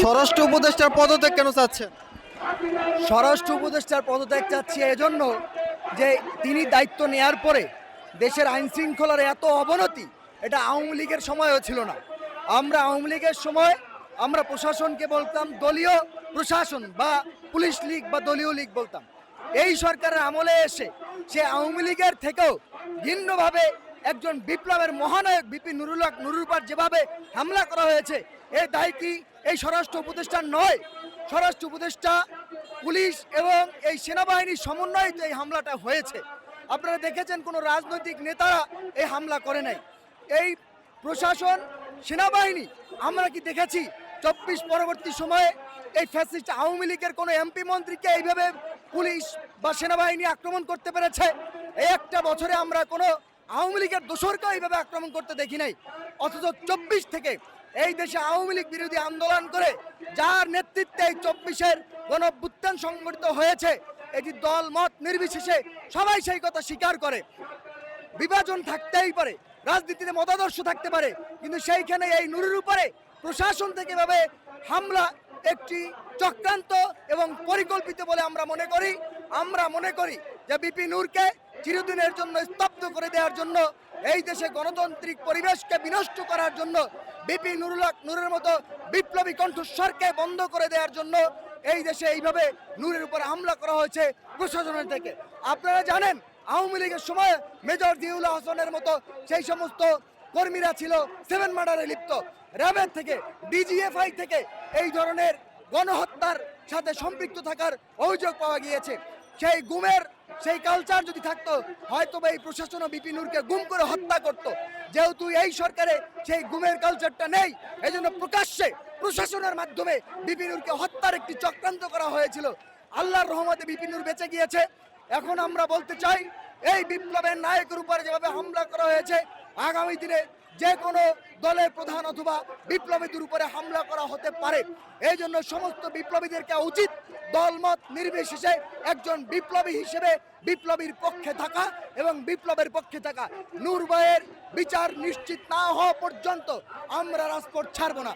স্বরাষ্ট্র উপদেষ্টার পদত্যাগ কেন চাচ্ছেন? স্বরাষ্ট্র উপদেষ্টার পদত্যাগ চাচ্ছি এজন্য যে তিনি দায়িত্ব নেয়ার পরে দেশের আইন শৃঙ্খলার এত অবনতি, এটা আওয়ামী লীগের সময়ও ছিল না। আমরা আওয়ামী লীগের সময় আমরা প্রশাসনকে বলতাম দলীয় প্রশাসন বা পুলিশ লীগ বা দলীয় লীগ বলতাম। এই সরকারের আমলে এসে সে আওয়ামী লীগের থেকেও ভিন্নভাবে একজন বিপ্লবের মহানায়ক বিপি নুরুল হক নুরুল যেভাবে হামলা করা হয়েছে এর দায় কি? এই স্বরাষ্ট্র উপদেষ্টার নয়। স্বরাষ্ট্র উপদেষ্টা, পুলিশ এবং এই সেনাবাহিনীর সমন্বয়ে এই হামলাটা হয়েছে। আপনারা দেখেছেন কোনো রাজনৈতিক নেতারা এই হামলা করে নাই। এই প্রশাসন, সেনাবাহিনী, আমরা কি দেখেছি? চব্বিশ পরবর্তী সময়ে এই ফ্যাসিস্ট আওয়ামী লীগের কোনো এমপি মন্ত্রীকে এইভাবে পুলিশ বা সেনাবাহিনী আক্রমণ করতে পেরেছে? এই একটা বছরে আমরা কোনো আওয়ামী লীগের দোসরকেও এইভাবে আক্রমণ করতে দেখি নাই। অথচ চব্বিশ থেকে এই দেশে আওয়ামী লীগ বিরোধী আন্দোলন করে যার নেতৃত্বে এই চব্বিশের গণভ্যুত্থান সংগঠিত হয়েছে, এটি দল মত নির্বিশেষে সবাই সেই কথা স্বীকার করে। বিভাজন থাকতেই পারে, রাজনীতিতে মতাদর্শ থাকতে পারে, কিন্তু সেইখানে এই নুরের উপরে প্রশাসন থেকে এভাবে হামলা একটি চক্রান্ত এবং পরিকল্পিত বলে আমরা মনে করি। আমরা মনে করি যে বিপি নূরকে চিরদিনের জন্য স্তব্ধ করে দেওয়ার জন্য এই দেশে গণতান্ত্রিক পরিবেশকে বিনষ্ট করার জন্য বিপি নুরুল নূরের মতো বিপ্লবী কণ্ঠস্বরকে বন্ধ করে দেওয়ার জন্য এই দেশে এইভাবে নূরের উপর হামলা করা হয়েছে প্রশাসনের থেকে। আপনারা জানেন, আওয়ামী লীগের সময় মেজর জিউল হাসানের মতো সেই সমস্ত কর্মীরা ছিল সেভেন মার্ডারে লিপ্ত। র্যাবের থেকে, ডিজিএফআই থেকে এই ধরনের গণহত্যার সাথে সম্পৃক্ত থাকার অভিযোগ পাওয়া গিয়েছে। সেই গুমের, সেই কালচার যদি থাকতো হয়তো বা এই প্রশাসন বিপিনুরকে গুম করে হত্যা করত। যেহেতু এই সরকারে সেই গুমের কালচারটা নেই এই জন্য প্রকাশ্যে প্রশাসনের মাধ্যমে বিপিনুরকে হত্যার একটি চক্রান্ত করা হয়েছিল। আল্লাহর রহমতে বিপিনুর বেঁচে গিয়েছে। এখন আমরা বলতে চাই, এই বিপ্লবের নায়কের উপরে যেভাবে হামলা করা হয়েছে, আগামী দিনে যে কোনো দলের প্রধান অথবা বিপ্লবীদের উপরে হামলা করা হতে পারে। এই জন্য সমস্ত বিপ্লবীদেরকে উচিত দলমত নির্বিশেষে একজন বিপ্লবী হিসেবে বিপ্লবীর পক্ষে থাকা এবং বিপ্লবের পক্ষে থাকা নুরবয়ের বিচার নিশ্চিত না হওয়া পর্যন্ত আমরা রাজপথ ছাড়ব না।